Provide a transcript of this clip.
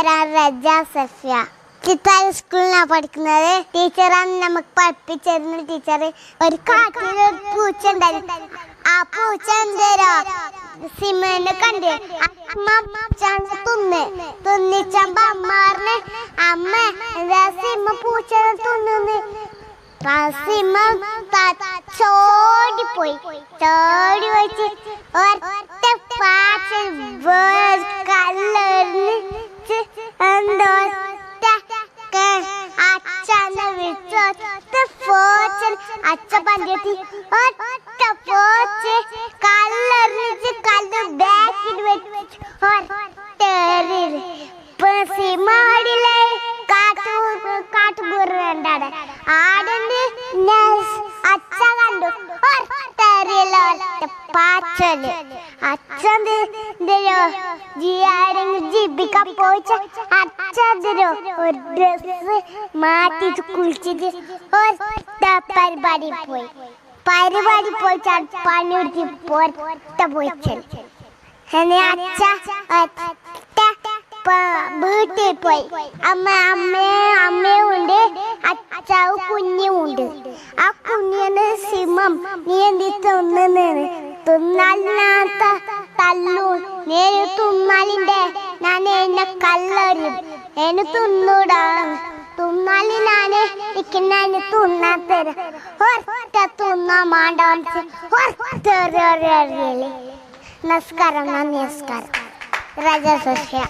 പേരാണ് റജ സഫിയ. ചിത്താര സ്കൂളിലാണ് പഠിക്കുന്നത്. ടീച്ചറാണ് നമുക്ക് പഠിപ്പിച്ചിരുന്ന ടീച്ചർ ഒരു കാട്ടിൽ ഒരു പൂച്ച ആ പൂച്ച എന്തേരോ? സിമനെ കണ്ട്. അമ്മ തിന്ന്. തിന്നിച്ചപ്പോ അമ്മ അമ്മ എന്താ സിമ പൂച്ച തിന്നുന്ന്? സിമ പോയി ചോടി വെച്ച് ഒറ്റ പാച്ച കല്ലെറിഞ്ഞ് ഒറ്റ പോച്ചൻ അച്ഛ പഞ്ചത്തി ഒറ്റ പോച്ച് കല്ലെറിഞ്ഞ് കല്ല് ബാക്കിൽ വെച്ച് ഒറ്റ എറിയൽ. ഇപ്പൊ സിമാടിലെ കാട്ടു കാട്ടുപൂറുണ്ടാടെ ആടന്റെ അച്ഛ കണ്ടു. ഒറ്റ എറിയൽ, ഒറ്റ പാച്ചൽ അച്ഛൻ ജിയാരെങ്കിലും ജിബിക്ക പോയിച്ച അച്ഛനോ ഒരു ഡ്രസ് മാറ്റിട്ട് കുളിച്ചിട്ട് ഒറ്റ പരിപാടി പോയി. പരിപാടി പോയിച്ച പണി എടുത്ത് ഒറ്റ പോയിച്ചൽ എന്നെ അച്ഛ ഒറ്റ വീട്ടിൽ പോയി. അമ്മ അമ്മയും അമ്മയും ഉണ്ട്. അച്ഛാവും കുഞ്ഞും ഉണ്ട്. ആ കുഞ്ഞിന് സിമം നീ എന്തി തിന്നുന്നത് തിന്നാലിനകത്ത നേരു തുമ്മാലിന്റെ എന്നെ കല്ലെറിയും എന്നെ തിന്നൂടാ തിന്നാലി ഞാൻ ഇരിക്കുന്ന തിന്നാത്തര ഒറ്റ തുന്നാ മാണ്ട ഒറ്റ. നമസ്കാരം നന്ദി നമസ്കാരം രാജ സസ്യ